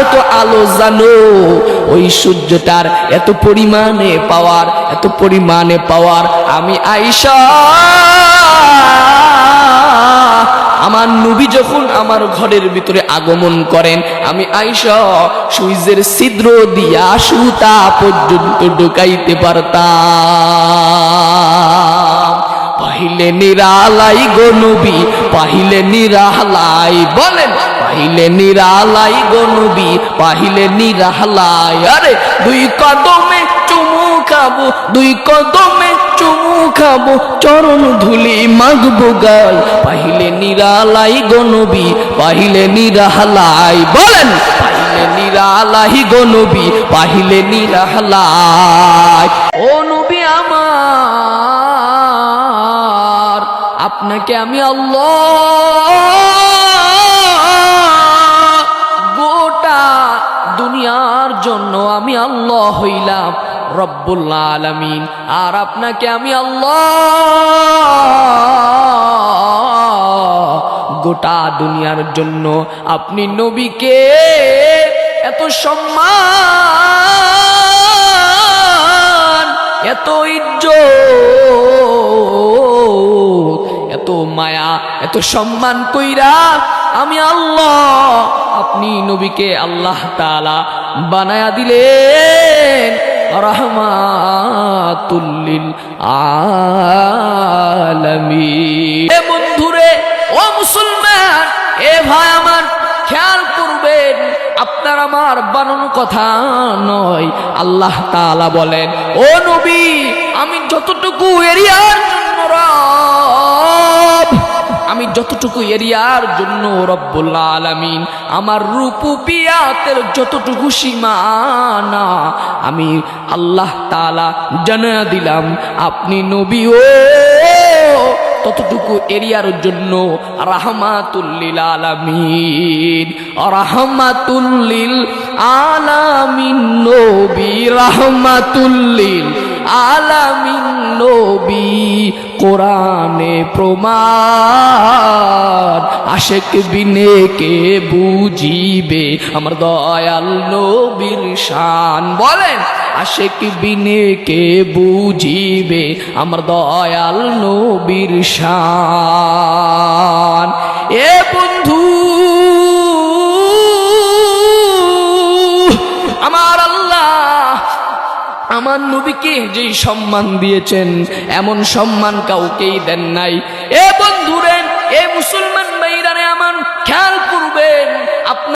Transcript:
কত আলো জানো, ওই সূর্যটার এত পরিমাণে পাওয়ার এত পরিমাণে পাওয়ার আমি আইসা আমার নবী যখন আমার ঘরের ভিতরে আগমন করেন, আমি আইসা সুইজের ছিদ্র দিয়া সুতা পর্যন্ত ঢুকাইতে পারতাম। পাহিলে নিরালাই গো নবী, পাহিলে নিরালাই, বলেন। পাহিলে নিরালাই গো নবী, পাহিলে নিরালাই। আরে, দুই কদমে চুমু খাব, দুই কদমে চুমু খাব, চরণ ধুলি মাগবো গাল। পাহিলে নিরালাই গো নবী, পাহিলে নিরালাই। বলেন, পাহিলে নিরালাই গো নবী, পাহিলে নিরালাই। ও নবী আমার, আপনাকে আমি আল্লাহ দুনিয়ার জন্য আমি আল্লাহ হইলাম রব্বুল আলামিন। আর আপনাকে আমি আল্লাহ গোটা দুনিয়ার জন্য আপনি নবীকে এত সম্মান, এত ইজ্জত, এত মায়া, এত সম্মান কইরা আমি আল্লাহ নবীকে আল্লাহ তাআলা বানায়া দিলেন, রহমাতুল্লিল আলামিন। এ বন্ধুরে, ও মুসলমান, এ ভাই আমার, খেয়াল করবেন, আপনার আমার বানানো কথা নয়, আল্লাহ তাআলা বলেন, ও নবী, আমি যতটুকু এরিয়ার জন্য যতটুকু এরিয়ার জন্য রব্বুল আলামিন, আমার রূপুপিয়াতের যতটুকু সীমানা, আমি আল্লাহ তালা জানা দিলাম, আপনি নবী ও ততটুকু এরিয়ার জন্য রাহমাতুল্লিল আলামিন রাহমাতুল্লিল আলামিন, নবী রাহমাতুল্লিল কোরআনে প্রমাণ। আশেক বিনে কে বুঝিবে? আমার দয়াল নবীর শান। বলেন, আশেক বিনে কে বুঝিবে? আমার দয়াল নবীর শান। এ আমার নবীকে যেই সম্মান দিয়েছেন, এমন সম্মান কাউকেই দেন নাই। এ বন্ধুরেন এ মুসলমান ভাইরানে আমার খেয়াল করবেন, আপনার